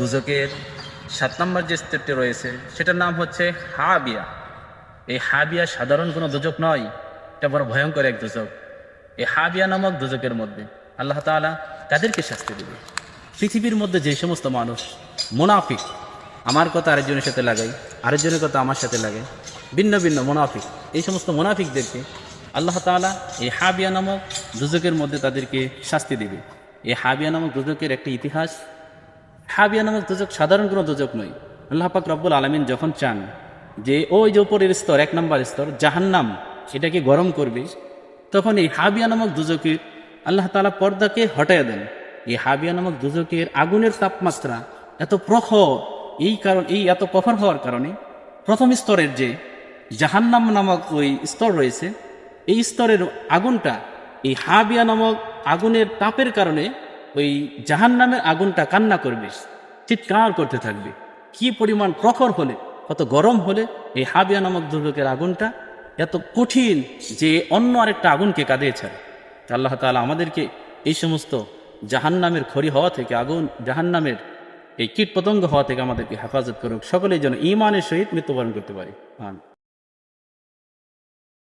দুজকের সাত নম্বর যে স্তরটি রয়েছে, সেটার নাম হচ্ছে হাবিয়া। এই হাবিয়া সাধারণ কোনো দুজক নয়, এটা বড় ভয়ঙ্কর এক দুজক। এই হাবিয়া নামক দুজকের মধ্যে আল্লাহ তাআলা তাদেরকে শাস্তি দেবে। পৃথিবীর মধ্যে যে সমস্ত মানুষ মুনাফিক, আমার কথা আরেকজনের সাথে লাগাই, আরেকজনের কথা আমার সাথে লাগে ভিন্ন ভিন্ন মুনাফিক, এই সমস্ত মুনাফিকদেরকে আল্লাহ তাআলা এই হাবিয়া নামক দুজকের মধ্যে তাদেরকে শাস্তি দেবে। এই হাবিয়া নামক দুজকের একটি ইতিহাস হাবিয়া নামক দুজক সাধারণ কোনো দুজক নয়। আল্লাহ পাক রব্বুল আলমিন যখন চান যে ওই যে উপরের স্তর, এক নম্বর স্তর, জাহান্নাম, এটাকে গরম করবে, তখন এই হাবিয়া নামক দুজকে আল্লাহ তালা পর্দাকে হটাই দেন। এই হাবিয়া নামক দুজকের আগুনের তাপমাত্রা এত প্রখর, এই কারণ, এই এত প্রখর হওয়ার কারণে প্রথম স্তরের যে জাহান্নাম নামক ওই স্তর রয়েছে, এই স্তরের আগুনটা, এই হাবিয়া নামক আগুনের তাপের কারণে ওই জাহান্নামের আগুনটা কান্না করবে, চিৎকার করতে থাকবে। কি পরিমাণ প্রখর হলে, কত গরম হলে এই হাবিয়া নামক দুর্যোগের আগুনটা এত কঠিন যে অন্য আরেকটা আগুনকে কাঁদিয়ে ছাড়ে। আল্লাহ তাআলা আমাদেরকে এই সমস্ত জাহান্নামের খড়ি হওয়া থেকে, আগুন জাহান্নামের এই কীট পতঙ্গ হওয়া থেকে আমাদেরকে হেফাজত করুক। সকলেই যেন ইমানের সহিত মৃত্যুবরণ করতে পারি।